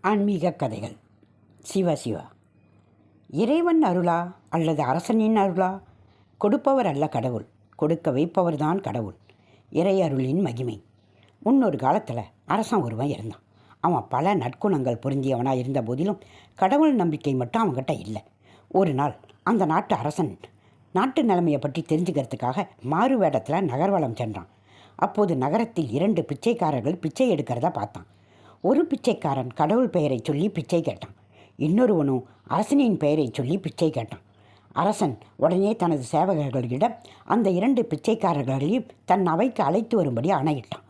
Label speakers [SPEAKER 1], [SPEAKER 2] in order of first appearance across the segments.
[SPEAKER 1] ஆன்மீக கதைகள். சிவ சிவா. இறைவன் அருளா அல்லது அரசனின் அருளா? கொடுப்பவர் அல்ல கடவுள். கொடுக்க வைப்பவர் தான் கடவுள். இறை அருளின் மகிமை. முன்னொரு காலத்தில் அரசன் ஒருவன் இருந்தான். அவன் பல நற்குணங்கள் பொருந்தியவனாக இருந்த போதிலும் கடவுள் நம்பிக்கை மட்டும் அவன்கிட்ட இல்லை. ஒரு நாள் அந்த நாட்டு அரசன் நாட்டு நிலைமையை பற்றி தெரிஞ்சுக்கிறதுக்காக மாறு வேடத்தில் நகர்வலம் சென்றான். அப்போது நகரத்தில் இரண்டு பிச்சைக்காரர்கள் பிச்சை எடுக்கிறத பார்த்தான். ஒரு பிச்சைக்காரன் கடவுள் பெயரை சொல்லி பிச்சை கேட்டான். இன்னொருவனும் அரசனின் பெயரை சொல்லி பிச்சை கேட்டான். அரசன் உடனே தனது சேவகர்களிடம் அந்த இரண்டு பிச்சைக்காரர்களையும் தன் அவைக்கு அழைத்து வரும்படி ஆணையிட்டான்.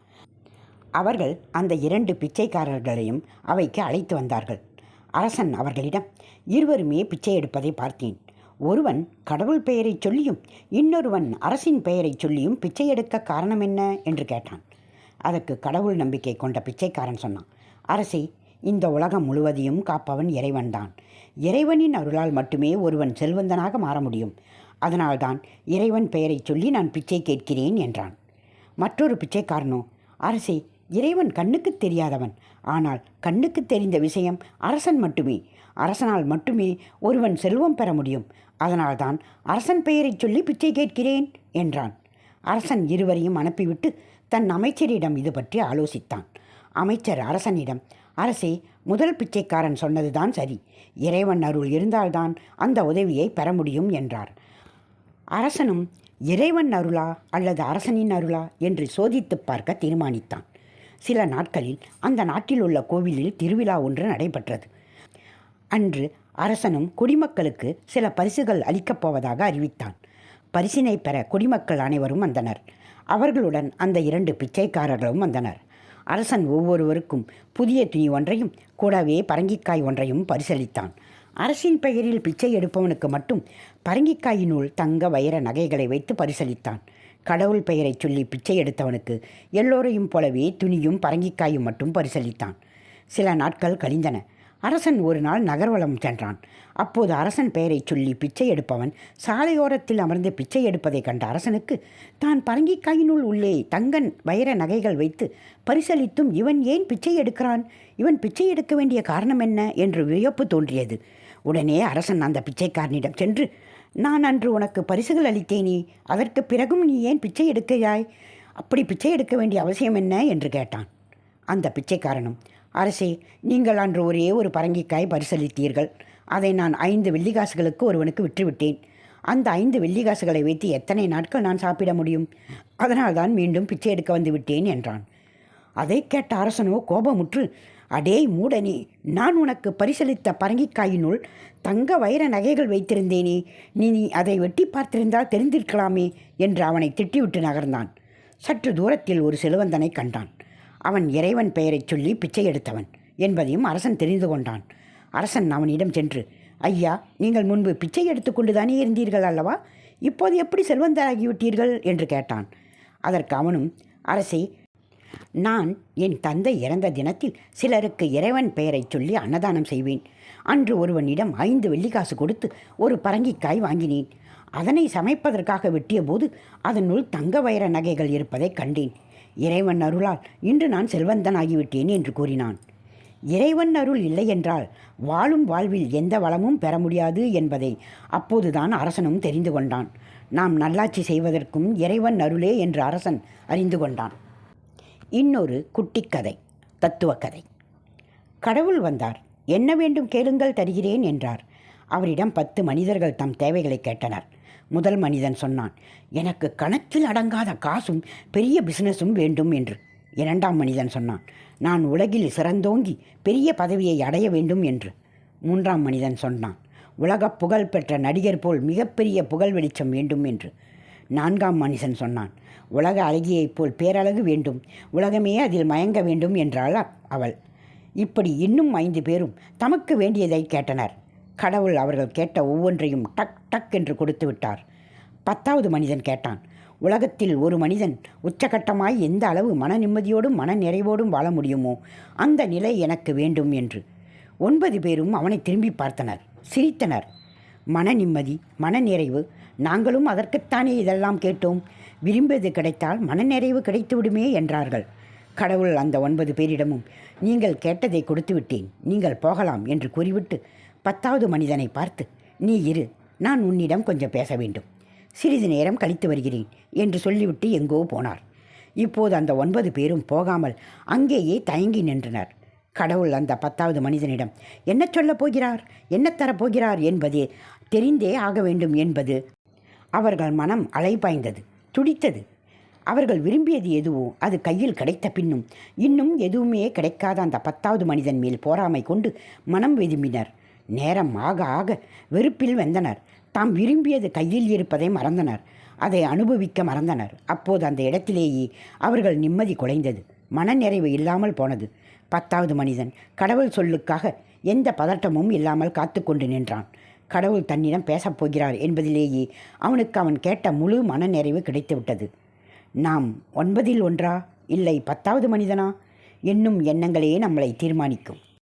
[SPEAKER 1] அவர்கள் அந்த இரண்டு பிச்சைக்காரர்களையும் அவைக்கு அழைத்து வந்தார்கள். அரசன் அவர்களிடம் இருவருமே பிச்சை எடுப்பதை பார்த்தேன். ஒருவன் கடவுள் பெயரை சொல்லியும் இன்னொருவன் அரசின் பெயரை சொல்லியும் பிச்சை எடுக்க காரணம் என்ன? என்று கேட்டான். அதற்கு கடவுள் நம்பிக்கை கொண்ட பிச்சைக்காரன் சொன்னான். அரசே இந்த உலகம் முழுவதையும் காப்பவன் இறைவன்தான். இறைவனின் அருளால் மட்டுமே ஒருவன் செல்வந்தனாக மாற முடியும். அதனால்தான் இறைவன் பெயரை சொல்லி நான் பிச்சை கேட்கிறேன் என்றான். மற்றொரு பிச்சைக்காரனோ அரசே இறைவன் கண்ணுக்கு தெரியாதவன். ஆனால் கண்ணுக்கு தெரிந்த விஷயம் அரசன் மட்டுமே. அரசனால் மட்டுமே ஒருவன் செல்வம் பெற முடியும். அதனால்தான் அரசன் பெயரை சொல்லி பிச்சை கேட்கிறேன் என்றான். அரசன் இருவரையும் அனுப்பிவிட்டு தன் அமைச்சரிடம் இது பற்றி ஆலோசித்தான். அமைச்சர் அரசனிடம் அரசே முதல் பிச்சைக்காரன் சொன்னதுதான் சரி. இறைவன் அருள் இருந்தால்தான் அந்த உதவியை பெற முடியும் என்றார். அரசனும் இறைவன் அருளா அல்லது அரசனின் அருளா? என்று சோதித்துப் பார்க்க தீர்மானித்தான். சில நாட்களில் அந்த நாட்டில் உள்ள கோவிலில் திருவிழா ஒன்று நடைபெற்றது. அன்று அரசனும் குடிமக்களுக்கு சில பரிசுகள் அளிக்கப் போவதாக அறிவித்தான். பரிசினை பெற குடிமக்கள் அனைவரும் வந்தனர். அவர்களுடன் அந்த இரண்டு பிச்சைக்காரர்களும் வந்தனர். அரசன் ஒவ்வொருவருக்கும் புதிய துணி ஒன்றையும் கூடவே பரங்கிக்காய் ஒன்றையும் பரிசளித்தான். அரசின் பெயரில் பிச்சை எடுப்பவனுக்கு மட்டும் பரங்கிக்காயினுள் தங்க வைர நகைகளை வைத்து பரிசளித்தான். கடவுள் பெயரை சொல்லி பிச்சை எடுத்தவனுக்கு எல்லோரையும் போலவே துணியும் பரங்கிக்காயும் மட்டும் பரிசளித்தான். சில நாட்கள் கழிந்தன. அரசன் ஒரு நாள் நகர்வலம் சென்றான். அப்போது அரசன் பெயரை சொல்லி பிச்சை எடுப்பவன் சாலையோரத்தில் அமர்ந்து பிச்சை எடுப்பதை கண்ட அரசனுக்கு தான் பரங்கிக்காயினுள் உள்ளே தங்கன் வைர நகைகள் வைத்து பரிசளித்தும் இவன் ஏன் பிச்சை எடுக்கிறான்? இவன் பிச்சை எடுக்க வேண்டிய காரணம் என்ன? என்று வியப்பு தோன்றியது. உடனே அரசன் அந்த பிச்சைக்காரனிடம் சென்று நான் அன்று உனக்கு பரிசுகள் அளித்தேனே அதற்கு பிறகும் நீ ஏன் பிச்சை எடுக்கிறாய்? அப்படி பிச்சை எடுக்க வேண்டிய அவசியம் என்ன? என்று கேட்டான். அந்த பிச்சைக்காரனும் அரசே நீங்கள் அன்று ஒரே ஒரு பரங்கிக்காய் பரிசளித்தீர்கள். அதை நான் ஐந்து வெள்ளிக்காசுகளுக்கு ஒருவனுக்கு விற்றுவிட்டேன். அந்த ஐந்து வெள்ளிகாசுகளை வைத்து எத்தனை நாட்கள் நான் சாப்பிட முடியும்? அதனால்தான் மீண்டும் பிச்சை எடுக்க வந்து விட்டேன் என்றான். அதை கேட்ட அரசனோ கோபமுற்று அடே மூடனே நான் உனக்கு பரிசளித்த பரங்கிக்காயினுள் தங்க வைர நகைகள் வைத்திருந்தேனே நீ நீ அதை வெட்டி பார்த்திருந்தால் தெரிந்திருக்கலாமே என்று அவனை திட்டிவிட்டு நகர்ந்தான். சற்று தூரத்தில் ஒரு செலுவந்தனை கண்டான். அவன் இறைவன் பெயரைச் சொல்லி பிச்சை எடுத்தவன் என்பதையும் அரசன் தெரிந்து கொண்டான். அரசன் அவனிடம் சென்று ஐயா நீங்கள் முன்பு பிச்சை எடுத்துக்கொண்டு தானே இருந்தீர்கள் அல்லவா? இப்போது எப்படி செல்வந்தராகிவிட்டீர்கள்? என்று கேட்டான். அதற்கு அவனும் அரசே நான் என் தந்தை இறந்த தினத்தில் சிலருக்கு இறைவன் பெயரைச் சொல்லி அன்னதானம் செய்வேன். அன்று ஒருவனிடம் ஐந்து வெள்ளிக்காசு கொடுத்து ஒரு பரங்கிக்காய் வாங்கினேன். அதனை சமைப்பதற்காக வெட்டிய போது அதனுள் தங்க வைர நகைகள் இருப்பதைக் கண்டேன். இறைவன் அருளால் இன்று நான் செல்வந்தன் ஆகிவிட்டேன் என்று கூறினான். இறைவன் அருள் இல்லை என்றால் வாழும் வாழ்வில் எந்த வளமும் பெற முடியாது என்பதை அப்போதுதான் அரசனும் தெரிந்து கொண்டான். நாம் நல்லாட்சி செய்வதற்கும் இறைவன் அருளே என்று அரசன் அறிந்து கொண்டான். இன்னொரு குட்டிக்கதை தத்துவக்கதை கடவுள் வந்தார். என்ன வேண்டும் கேளுங்கள் தருகிறேன் என்றார். அவரிடம் பத்து மனிதர்கள் தம் தேவைகளை கேட்டனர். முதல் மனிதன் சொன்னான் எனக்கு கணக்கில் அடங்காத காசும் பெரிய பிசினஸும் வேண்டும் என்று. இரண்டாம் மனிதன் சொன்னான் நான் உலகில் சிறந்தோங்கி பெரிய பதவியை அடைய வேண்டும் என்று. மூன்றாம் மனிதன் சொன்னான் உலக புகழ் பெற்ற நடிகர் போல் மிகப்பெரிய புகழ் வெளிச்சம் வேண்டும் என்று. நான்காம் மனிதன் சொன்னான் உலக அழகியைப் போல் பேரழகு வேண்டும் உலகமே அதில் மயங்க வேண்டும் என்றாள் அவள். இப்படி இன்னும் ஐந்து பேரும் தமக்கு வேண்டியதை கேட்டனர். கடவுள் அவர்கள் கேட்ட ஒவ்வொன்றையும் டக் டக் என்று கொடுத்து விட்டார். பத்தாவது மனிதன் கேட்டான் உலகத்தில் ஒரு மனிதன் உச்சகட்டமாய் எந்த அளவு மன நிம்மதியோடும் மன நிறைவோடும் வாழ முடியுமோ அந்த நிலை எனக்கு வேண்டும் என்று. ஒன்பது பேரும் அவனை திரும்பி பார்த்தனர் சிரித்தனர். மன நிம்மதி மன நிறைவு நாங்களும் அதற்குத்தானே இதெல்லாம் கேட்டோம். விரும்பியது கிடைத்தால் மனநிறைவு கிடைத்துவிடுமே என்றார்கள். கடவுள் அந்த ஒன்பது பேரிடமும் நீங்கள் கேட்டதை கொடுத்து விட்டேன். நீங்கள் போகலாம் என்று கூறிவிட்டு பத்தாவது மனிதனை பார்த்து நீ இரு நான் உன்னிடம் கொஞ்சம் பேச வேண்டும். சிறிது நேரம் கழித்து வருகிறேன் என்று சொல்லிவிட்டு எங்கோ போனார். இப்போது அந்த ஒன்பது பேரும் போகாமல் அங்கேயே தயங்கி நின்றனர். கடவுள் அந்த பத்தாவது மனிதனிடம் என்ன சொல்லப் போகிறார்? என்ன தரப்போகிறார் என்பதே தெரிந்தே ஆக வேண்டும் என்பது அவர்கள் மனம் அலைபாய்ந்தது துடித்தது. அவர்கள் விரும்பியது எதுவோ அது கையில் கிடைத்த பின்னும் இன்னும் எதுவுமே கிடைக்காத அந்த பத்தாவது மனிதன் மேல் போராமை கொண்டு மனம் விரும்பினர் நேரம் ஆக ஆக வெறுப்பில் வெந்தனர். தாம் விரும்பியது கையில் இருப்பதை மறந்தனர். அதை அனுபவிக்க மறந்தனர். அப்போது அந்த இடத்திலேயே அவர்கள் நிம்மதி குலைந்தது. மனநிறைவு இல்லாமல் போனது. பத்தாவது மனிதன் கடவுள் சொல்லுக்காக எந்த பதட்டமும் இல்லாமல் காத்து கொண்டு நின்றான். கடவுள் தன்னிடம் பேசப் போகிறார் என்பதிலேயே அவனுக்கு அவன் கேட்ட முழு மனநிறைவு கிடைத்துவிட்டது. நாம் ஒன்பதில் ஒன்றா? இல்லை பத்தாவது மனிதனா? என்னும் எண்ணங்களே நம்மளை தீர்மானிக்கும்.